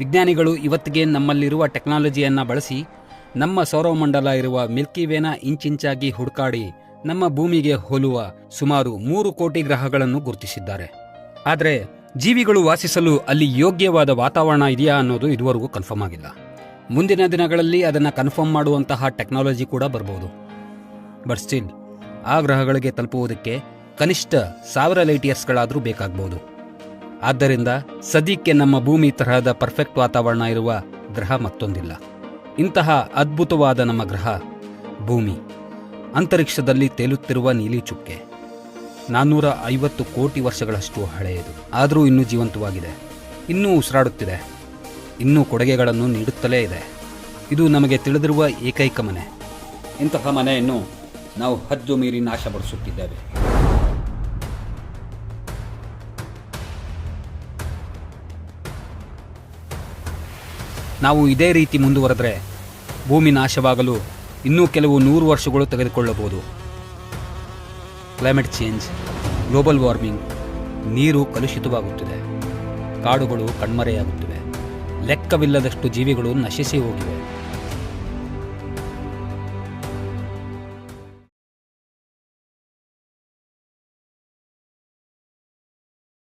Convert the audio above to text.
ವಿಜ್ಞಾನಿಗಳು ಇವತ್ತಿಗೆ ನಮ್ಮಲ್ಲಿರುವ ಟೆಕ್ನಾಲಜಿಯನ್ನು ಬಳಸಿ ನಮ್ಮ ಸೌರಮಂಡಲ ಇರುವ ಮಿಲ್ಕಿ ವೇನ ಇಂಚಿಂಚಾಗಿ ಹುಡುಕಾಡಿ ನಮ್ಮ ಭೂಮಿಗೆ ಹೋಲುವ ಸುಮಾರು ಮೂರು ಕೋಟಿ ಗ್ರಹಗಳನ್ನು ಗುರುತಿಸಿದ್ದಾರೆ. ಆದರೆ ಜೀವಿಗಳು ವಾಸಿಸಲು ಅಲ್ಲಿ ಯೋಗ್ಯವಾದ ವಾತಾವರಣ ಇದೆಯಾ ಅನ್ನೋದು ಇದುವರೆಗೂ ಕನ್ಫರ್ಮ್ ಆಗಿಲ್ಲ. ಮುಂದಿನ ದಿನಗಳಲ್ಲಿ ಅದನ್ನು ಕನ್ಫರ್ಮ್ ಮಾಡುವಂತಹ ಟೆಕ್ನಾಲಜಿ ಕೂಡ ಬರ್ಬೋದು. ಬಟ್ ಸ್ಟಿಲ್, ಆ ಗ್ರಹಗಳಿಗೆ ತಲುಪುವುದಕ್ಕೆ ಕನಿಷ್ಠ ಸಾವಿರ ಲೈಟ್ ಇಯರ್ಸ್ಗಳಾದರೂ ಬೇಕಾಗ್ಬೋದು. ಆದ್ದರಿಂದ ಸದ್ಯಕ್ಕೆ ನಮ್ಮ ಭೂಮಿ ತರಹದ ಪರ್ಫೆಕ್ಟ್ ವಾತಾವರಣ ಇರುವ ಗ್ರಹ ಮತ್ತೊಂದಿಲ್ಲ. ಇಂತಹ ಅದ್ಭುತವಾದ ನಮ್ಮ ಗ್ರಹ ಭೂಮಿ. ಅಂತರಿಕ್ಷದಲ್ಲಿ ತೇಲುತ್ತಿರುವ ನೀಲಿ ಚುಕ್ಕೆ. ನಾನ್ನೂರ ಐವತ್ತು ಕೋಟಿ ವರ್ಷಗಳಷ್ಟು ಹಳೆಯದು. ಆದರೂ ಇನ್ನೂ ಜೀವಂತವಾಗಿದೆ. ಇನ್ನೂ ಉಸಿರಾಡುತ್ತಿದೆ. ಇನ್ನೂ ಕೊಡುಗೆಗಳನ್ನು ನೀಡುತ್ತಲೇ ಇದೆ. ಇದು ನಮಗೆ ತಿಳಿದಿರುವ ಏಕೈಕ ಮನೆ. ಇಂತಹ ಮನೆಯನ್ನು ನಾವು ಹದ್ದು ಮೀರಿ ನಾಶಪಡಿಸುತ್ತಿದ್ದೇವೆ. ನಾವು ಇದೇ ರೀತಿ ಮುಂದುವರೆದ್ರೆ ಭೂಮಿ ನಾಶವಾಗಲು ಇನ್ನೂ ಕೆಲವು ನೂರು ವರ್ಷಗಳು ತೆಗೆದುಕೊಳ್ಳಬಹುದು. ಕ್ಲೈಮೇಟ್ ಚೇಂಜ್ ಗ್ಲೋಬಲ್ ವಾರ್ಮಿಂಗ್ ನೀರು ಕಲುಷಿತವಾಗುತ್ತಿದೆ. ಕಾಡುಗಳು ಕಣ್ಮರೆಯಾಗುತ್ತಿವೆ. ಲೆಕ್ಕವಿಲ್ಲದಷ್ಟು ಜೀವಿಗಳು ನಶಿಸಿ ಹೋಗಿವೆ.